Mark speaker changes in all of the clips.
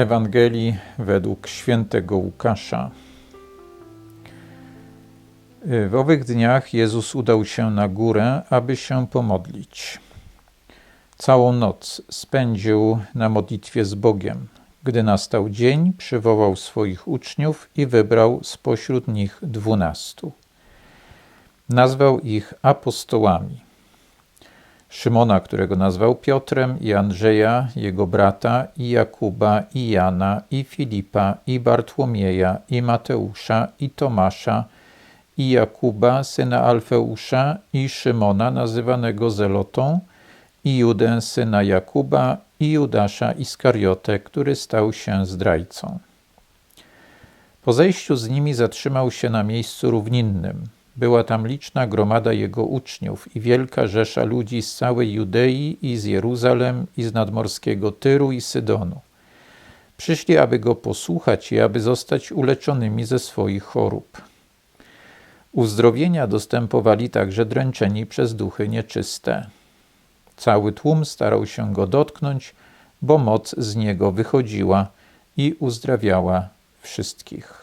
Speaker 1: Ewangelii według świętego Łukasza. W owych dniach Jezus udał się na górę, aby się pomodlić. Całą noc spędził na modlitwie z Bogiem. Gdy nastał dzień, przywołał swoich uczniów i wybrał spośród nich dwunastu. Nazwał ich apostołami Szymona, którego nazwał Piotrem, i Andrzeja, jego brata, i Jakuba, i Jana, i Filipa, i Bartłomieja, i Mateusza, i Tomasza, i Jakuba, syna Alfeusza, i Szymona, nazywanego Zelotą, i Judę, syna Jakuba, i Judasza Iskariotę, który stał się zdrajcą. Po zejściu z nimi zatrzymał się na miejscu równinnym – była tam liczna gromada jego uczniów i wielka rzesza ludzi z całej Judei i z Jeruzalem i z nadmorskiego Tyru i Sydonu. Przyszli, aby go posłuchać i aby zostać uleczonymi ze swoich chorób. Uzdrowienia dostępowali także dręczeni przez duchy nieczyste. Cały tłum starał się go dotknąć, bo moc z niego wychodziła i uzdrawiała wszystkich.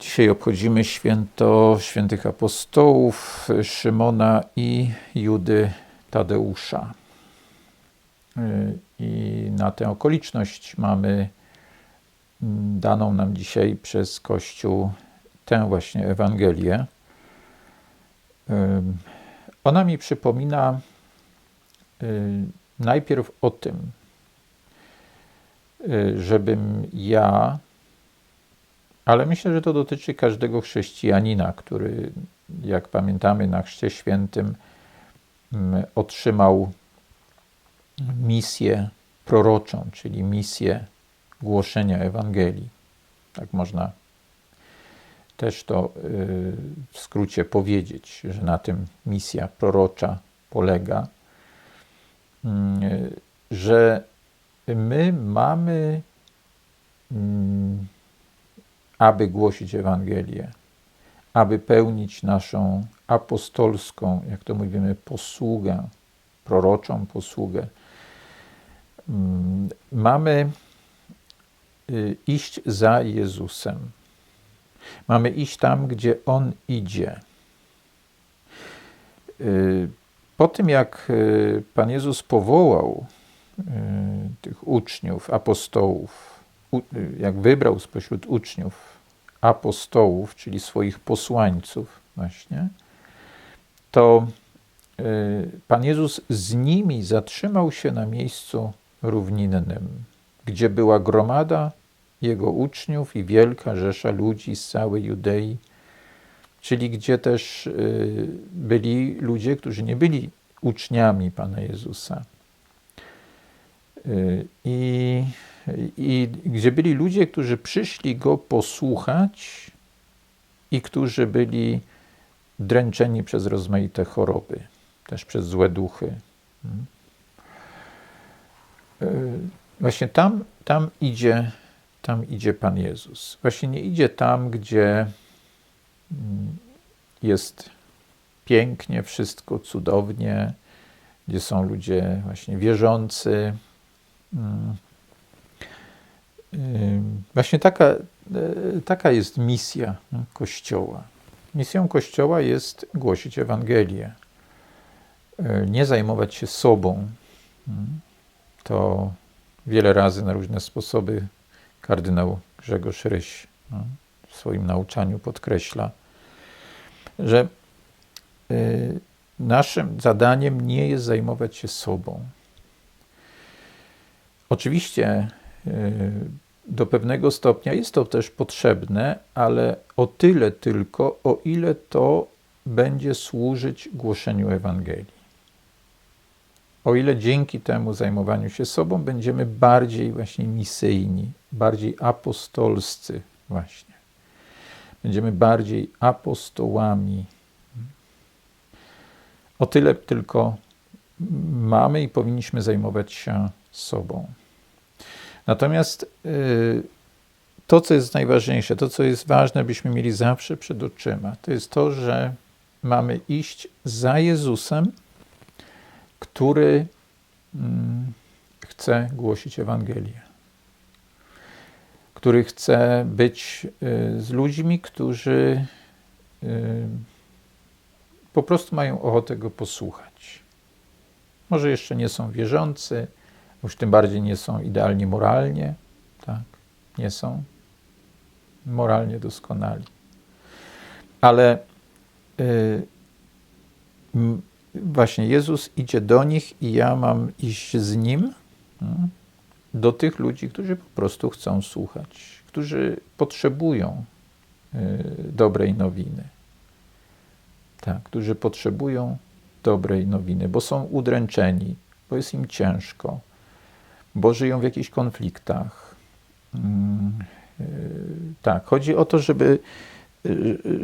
Speaker 1: Dzisiaj obchodzimy święto świętych apostołów Szymona i Judy Tadeusza. I na tę okoliczność mamy daną nam dzisiaj przez Kościół tę właśnie Ewangelię. Ona mi przypomina najpierw o tym, żebym ja ale myślę, że to dotyczy każdego chrześcijanina, który, jak pamiętamy, na Chrzcie Świętym mm, otrzymał misję proroczą, czyli misję głoszenia Ewangelii. Tak można też to y, w skrócie powiedzieć, że na tym misja prorocza polega, mm, że my mamy mm, aby głosić Ewangelię, aby pełnić naszą apostolską, jak to mówimy, posługę, proroczą posługę. Mm, mamy y, iść za Jezusem. Mamy iść tam, gdzie On idzie. Y, po tym, jak y, Pan Jezus powołał tych uczniów, apostołów, jak wybrał spośród uczniów apostołów, czyli swoich posłańców, właśnie, to y, Pan Jezus z nimi zatrzymał się na miejscu równinnym, gdzie była gromada jego uczniów i wielka rzesza ludzi z całej Judei, czyli gdzie też y, byli ludzie, którzy nie byli uczniami Pana Jezusa. Y, I i gdzie byli ludzie, którzy przyszli go posłuchać i którzy byli dręczeni przez rozmaite choroby, też przez złe duchy. Hmm. E, właśnie tam, tam, idzie, tam idzie Pan Jezus. Właśnie nie idzie tam, gdzie mm, jest pięknie, wszystko cudownie, gdzie są ludzie właśnie wierzący, hmm. Właśnie taka, e, taka jest misja Kościoła. Misją Kościoła jest głosić Ewangelię, e, nie zajmować się sobą. To wiele razy na różne sposoby kardynał Grzegorz Ryś w swoim nauczaniu podkreśla, że e, naszym zadaniem nie jest zajmować się sobą. Oczywiście do pewnego stopnia jest to też potrzebne, ale o tyle tylko, o ile to będzie służyć głoszeniu Ewangelii. O ile dzięki temu zajmowaniu się sobą będziemy bardziej właśnie misyjni, bardziej apostolscy właśnie. Będziemy bardziej apostołami. O tyle tylko mamy i powinniśmy zajmować się sobą. Natomiast y, to, co jest najważniejsze, to, co jest ważne, byśmy mieli zawsze przed oczyma, to jest to, że mamy iść za Jezusem, który mm, chce głosić Ewangelię, który chce być y, z ludźmi, którzy y, po prostu mają ochotę go posłuchać. Może jeszcze nie są wierzący, już tym bardziej nie są idealnie moralnie, tak, nie są moralnie doskonali. Ale y, właśnie Jezus idzie do nich i ja mam iść z nim mm, do tych ludzi, którzy po prostu chcą słuchać, którzy potrzebują y, dobrej nowiny. Tak, którzy potrzebują dobrej nowiny, bo są udręczeni, bo jest im ciężko, bo żyją w jakichś konfliktach. Mm, y, tak, chodzi o to, żeby,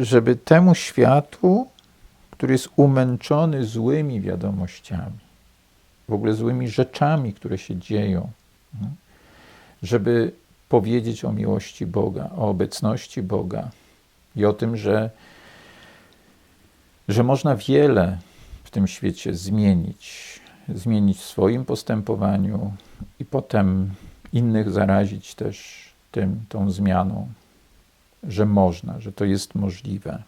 Speaker 1: żeby temu światu który jest umęczony złymi wiadomościami, w ogóle złymi rzeczami, które się dzieją, żeby powiedzieć o miłości Boga, o obecności Boga i o tym, że, że można wiele w tym świecie zmienić, zmienić w swoim postępowaniu i potem innych zarazić też tym, tą zmianą, że można, że to jest możliwe.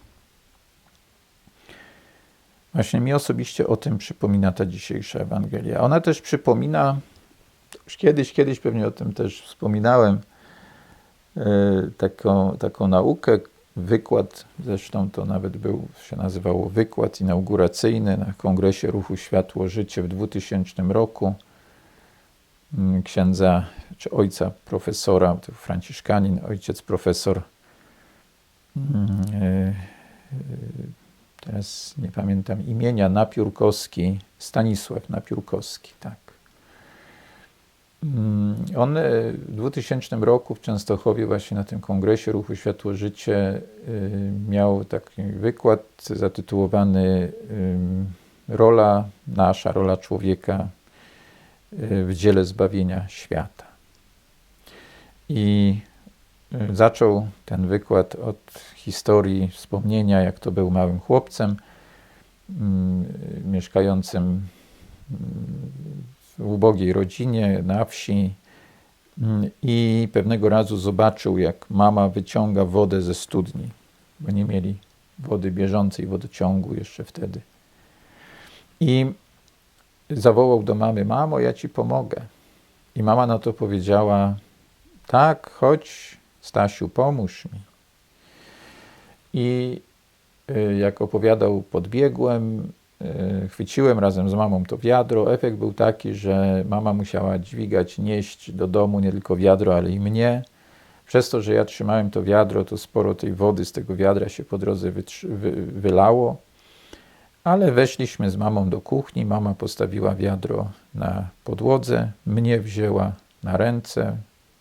Speaker 1: Właśnie mi osobiście o tym przypomina ta dzisiejsza Ewangelia. Ona też przypomina, już kiedyś, kiedyś pewnie o tym też wspominałem, e, taką, taką naukę, wykład, zresztą to nawet był, się nazywało wykład inauguracyjny na Kongresie Ruchu Światło Życie w 2000 roku mm, księdza, czy ojca profesora, to franciszkanin, ojciec profesor mm, e, teraz nie pamiętam imienia, Napiórkowski, Stanisław Napiórkowski, tak. Mm, on e, w 2000 roku w Częstochowie, właśnie na tym kongresie Ruchu Światło Życie, e, miał taki wykład zatytułowany Rola nasza, rola człowieka e, w dziele zbawienia świata. I Zaczął ten wykład od historii, wspomnienia, jak to był małym chłopcem mm, mieszkającym mm, w ubogiej rodzinie na wsi mm, i pewnego razu zobaczył, jak mama wyciąga wodę ze studni, bo nie mieli wody bieżącej, wodociągu jeszcze wtedy. I zawołał do mamy: Mamo, ja ci pomogę. I mama na to powiedziała: Tak, chodź, Stasiu, pomóż mi. I y, jak opowiadał, podbiegłem, chwyciłem razem z mamą to wiadro. Efekt był taki, że mama musiała dźwigać, nieść do domu nie tylko wiadro, ale i mnie. Przez to, że ja trzymałem to wiadro, to sporo tej wody z tego wiadra się po drodze wy wylało. Ale weszliśmy z mamą do kuchni. Mama postawiła wiadro na podłodze, mnie wzięła na ręce,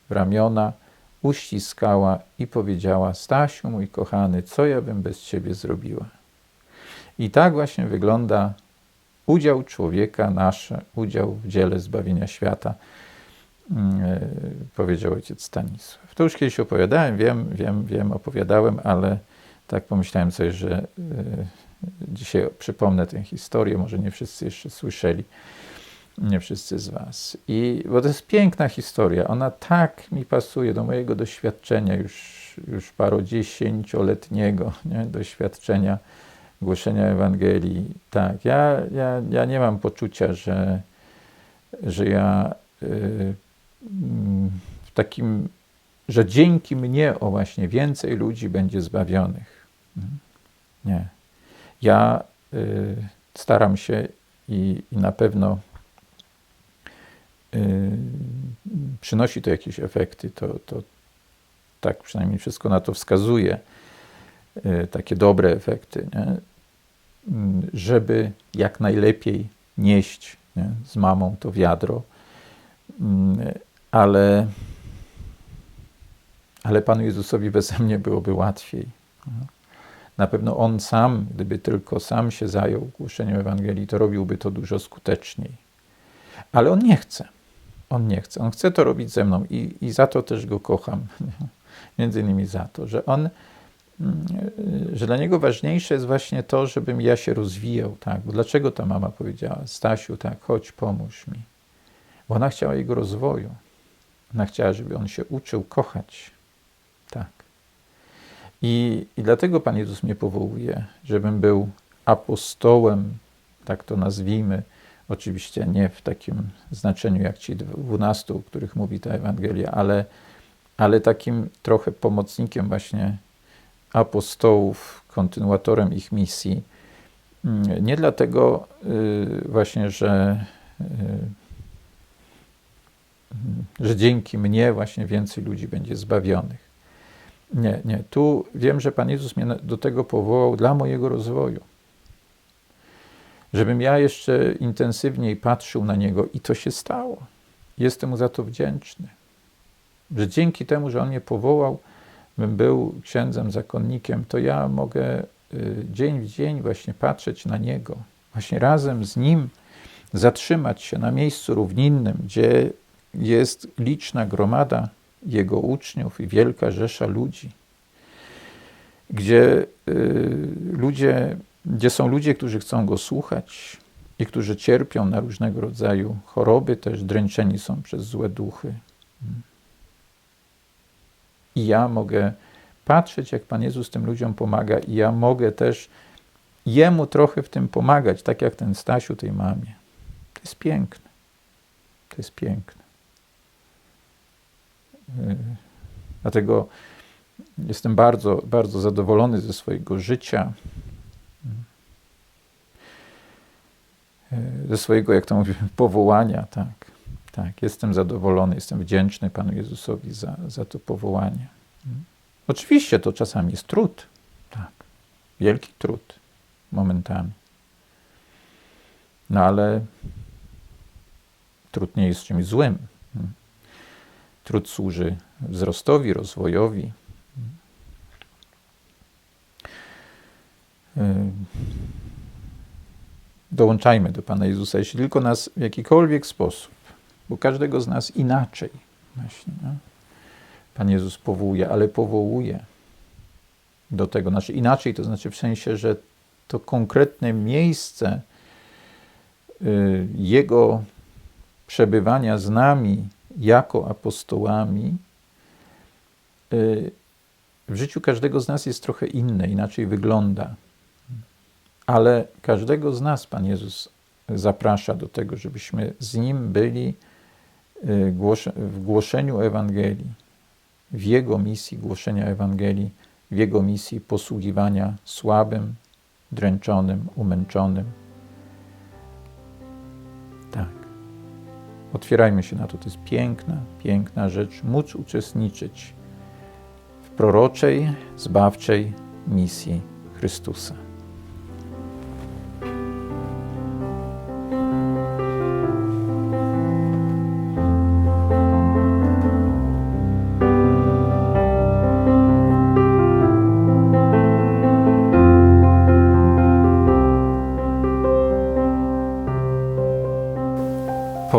Speaker 1: w ramiona uściskała i powiedziała: Stasiu, mój kochany, co ja bym bez ciebie zrobiła? I tak właśnie wygląda udział człowieka, nasz udział w dziele zbawienia świata, mm, e, powiedział ojciec Stanisław. To już kiedyś opowiadałem, wiem, wiem, wiem, opowiadałem, ale tak pomyślałem sobie, że e, dzisiaj przypomnę tę historię, może nie wszyscy jeszcze słyszeli nie wszyscy z Was. I, bo to jest piękna historia. Ona tak mi pasuje do mojego doświadczenia, już, już parodziesięcioletniego nie? doświadczenia głoszenia Ewangelii. Tak, ja, ja, ja nie mam poczucia, że, że ja yy, w takim, że dzięki mnie o właśnie więcej ludzi będzie zbawionych. Nie. Ja y, staram się i, i na pewno Y, przynosi to jakieś efekty. To, to tak przynajmniej wszystko na to wskazuje, y, takie dobre efekty, nie? Mm, żeby jak najlepiej nieść nie? z mamą to wiadro, mm, ale, ale Panu Jezusowi beze mnie byłoby łatwiej. Na pewno On sam, gdyby tylko sam się zajął głoszeniem Ewangelii, to robiłby to dużo skuteczniej. Ale On nie chce. On nie chce. On chce to robić ze mną i, i za to też go kocham. Między innymi za to, że on, że dla niego ważniejsze jest właśnie to, żebym ja się rozwijał. Tak? Dlaczego ta mama powiedziała, Stasiu, tak, chodź, pomóż mi. Bo ona chciała jego rozwoju. Ona chciała, żeby on się uczył kochać. Tak. I, I dlatego Pan Jezus mnie powołuje, żebym był apostołem, tak to nazwijmy, oczywiście nie w takim znaczeniu jak ci dwunastu, o których mówi ta Ewangelia, ale, ale takim trochę pomocnikiem właśnie apostołów, kontynuatorem ich misji. Nie dlatego y, właśnie, że, y, że dzięki mnie właśnie więcej ludzi będzie zbawionych. Nie, nie. Tu wiem, że Pan Jezus mnie do tego powołał dla mojego rozwoju. Żebym ja jeszcze intensywniej patrzył na Niego i to się stało. Jestem mu za to wdzięczny. Że dzięki temu, że On mnie powołał, bym był księdzem, zakonnikiem, to ja mogę y, dzień w dzień właśnie patrzeć na Niego. Właśnie razem z Nim zatrzymać się na miejscu równinnym, gdzie jest liczna gromada jego uczniów i wielka rzesza ludzi, gdzie y, ludzie, gdzie są ludzie, którzy chcą go słuchać i którzy cierpią na różnego rodzaju choroby, też dręczeni są przez złe duchy. I ja mogę patrzeć, jak Pan Jezus tym ludziom pomaga, i ja mogę też Jemu trochę w tym pomagać, tak jak ten Stasiu tej mamie. To jest piękne. To jest piękne. Yy, dlatego jestem bardzo, bardzo zadowolony ze swojego życia, yy, ze swojego, jak to mówię, powołania, tak. Tak, jestem zadowolony, jestem wdzięczny Panu Jezusowi za, za to powołanie. Oczywiście to czasami jest trud, tak, wielki trud momentami. No ale trud nie jest czymś złym. Trud służy wzrostowi, rozwojowi. Dołączajmy do Pana Jezusa, jeśli tylko nas w jakikolwiek sposób, bo każdego z nas inaczej właśnie. Nie? Pan Jezus powołuje, ale powołuje do tego. Znaczy inaczej, to znaczy w sensie, że to konkretne miejsce y, Jego przebywania z nami jako apostołami y, w życiu każdego z nas jest trochę inne, inaczej wygląda. Ale każdego z nas Pan Jezus zaprasza do tego, żebyśmy z Nim byli w głoszeniu Ewangelii, w Jego misji głoszenia Ewangelii, w Jego misji posługiwania słabym, dręczonym, umęczonym. Tak. Otwierajmy się na to. To jest piękna, piękna rzecz, móc uczestniczyć w proroczej, zbawczej misji Chrystusa.